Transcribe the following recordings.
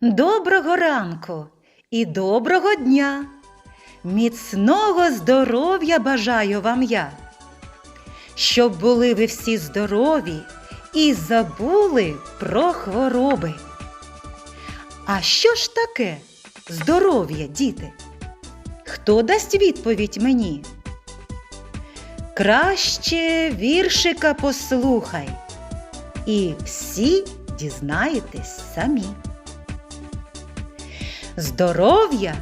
Доброго ранку і доброго дня. Міцного здоров'я бажаю вам я. Щоб були ви всі здорові і забули про хвороби. А що ж таке здоров'я, діти? Хто дасть відповідь мені? Краще віршика послухай, і всі дізнаєтесь самі. Здоров'я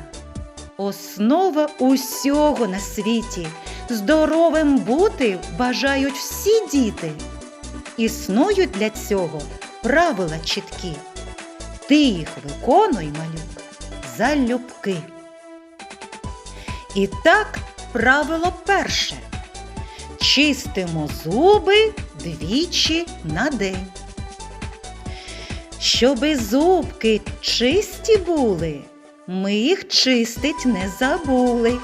основа усього на світі. Здоровим бути бажають всі діти. Існують для цього правила чіткі. Ти їх виконуй, малюк, залюбки. І так, правило перше. Чистимо зуби двічі на день. Щоби зубки чисті були, ми їх чистить не забули.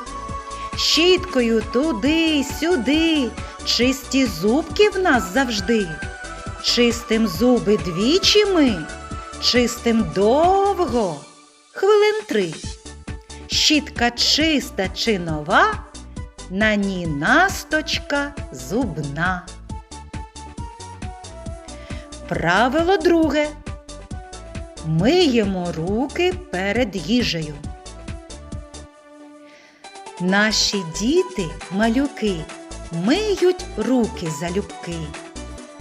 Щіткою туди-сюди, чисті зубки в нас завжди. Чистим зуби двічі ми, чистим довго, хвилин три. Щітка чиста чи нова, на ній насточка зубна. Правило друге. Миємо руки перед їжею. Наші діти, малюки, миють руки залюбки,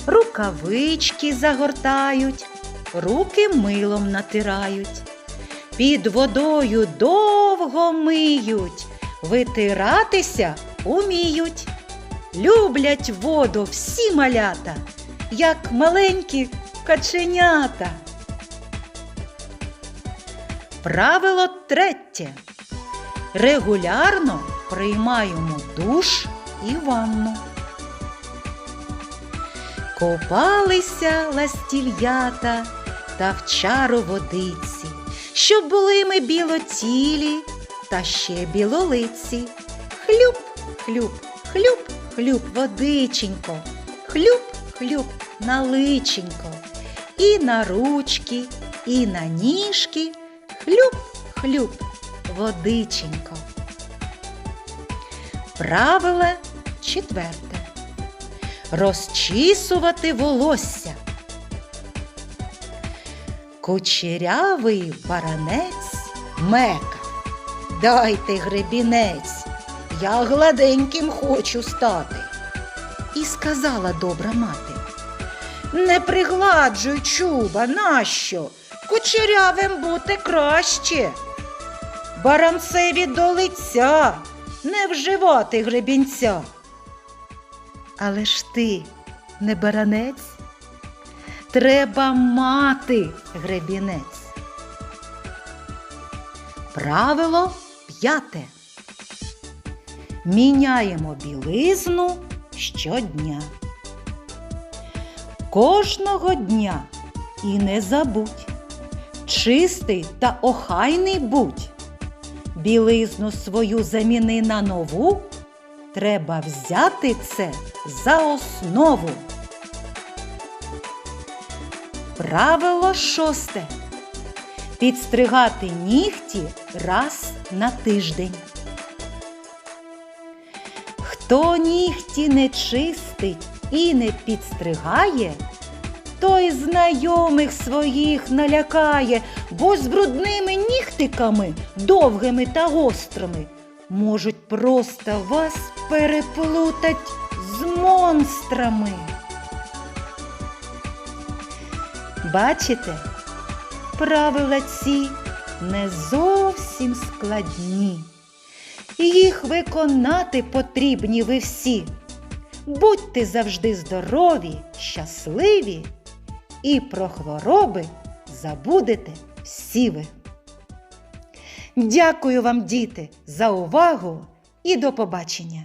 рукавички загортають, руки милом натирають, під водою довго миють, витиратися уміють. Люблять воду всі малята, як маленькі каченята. Правило третє. Регулярно приймаємо душ і ванну. Копалися ластів'ята та в чару водиці, щоб були ми білоцілі та ще білолиці. Хлюп, хлюп, хлюп, хлюп, водиченько, хлюп, хлюп на личенько, і на ручки, і на ніжки, хлюп, водиченько. Правило четверте. Розчісувати волосся. Кучерявий баранець мека. Дайте гребінець, я гладеньким хочу стати. І сказала добра мати. Не пригладжуй чуба, нащо? Кучерявим бути краще. Баранцеві до лиця, не вживати гребінця. Але ж ти не баранець, треба мати гребінець. Правило п'яте. Міняємо білизну щодня. Кожного дня і не забудь, чистий та охайний будь. Білизну свою заміни на нову, треба взяти це за основу. Правило шосте. Підстригати нігті раз на тиждень. Хто нігті не чистить і не підстригає, той знайомих своїх налякає, бо з брудними нігтиками, довгими та гострими, можуть просто вас переплутать з монстрами. Бачите, правила ці не зовсім складні. Їх виконати потрібні ви всі. Будьте завжди здорові, щасливі і про хвороби забудете всі ви. Дякую вам, діти, за увагу і до побачення!